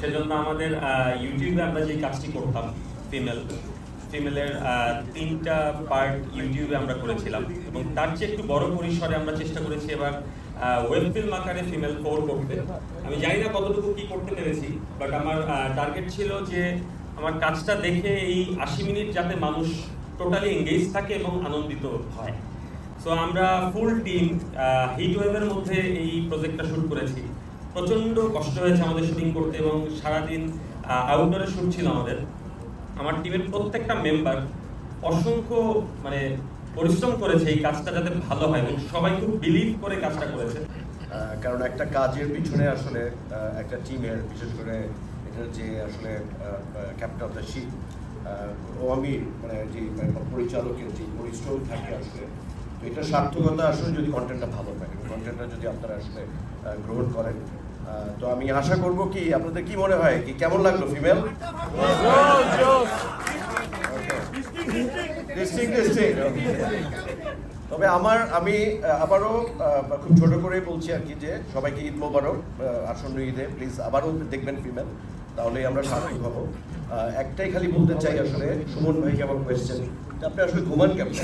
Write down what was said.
সেজন্য আমাদের ইউটিউবে আমরা যে কাজটি করতাম ফিমেল ফিমেলের তিনটা পার্ট ইউটিউবে আমরা করেছিলাম। এবং তার চেয়ে একটু বড় পরিসরে আমরা চেষ্টা করেছি এবার ওয়েব ফিল্ম আকারে ফিমেল ফোর করতে। আমি জানি না কতটুকু কি করতে পেরেছি বাট আমার টার্গেট ছিল যে আমার কাজটা দেখে এই আশি মিনিট যাতে মানুষ টোটালি এঙ্গেজ থাকে এবং আনন্দিত হয়। সো আমরা ফুল টিম হিট ওয়েভের মধ্যে এই প্রজেক্টটা শুট করেছি। প্রচণ্ড কষ্ট হয়েছে আমাদের শুটিং করতে এবং সারাদিন আউটডোরে শুট ছিল আমাদের। আমার টিমের প্রত্যেকটা মেম্বার অসংখ্য মানে পরিশ্রম করেছে এই কাজটা যাতে ভালো হয় এবং সবাই খুব বিলিভ করে কাজটা করেছে। কারণ একটা কাজের পিছনে আসলে একটা টিমের বিশেষ করে এটার যে আসলে ক্যাপ্টেন অফ দ্য শিপ ও আমি মানে যে মানে পরিচালকের যে পরিশ্রম থাকে আসলে তো এটা সার্থকতা আসলে যদি কন্টেন্টটা ভালো থাকে কন্টেন্টটা যদি আপনারা আসলে গ্রহণ করেন তো আমি আশা করব কি আপনাদের কি মনে হয় কি কেমন লাগল ফিমেল তবে আমার, আমি আবারও খুব ছোট করে বলছি আর কি যে সবাইকে ঈদ মোবারক আসন্ন ঈদে। প্লিজ আবারও দেখবেন ফিমেল তাহলে আমরা সার্থক হব। একটাই খালি বলতে চাই আসলে, সুমন ভাইকে আমার কোয়েশ্চেন আপনি আসলে ঘুমান কেমন?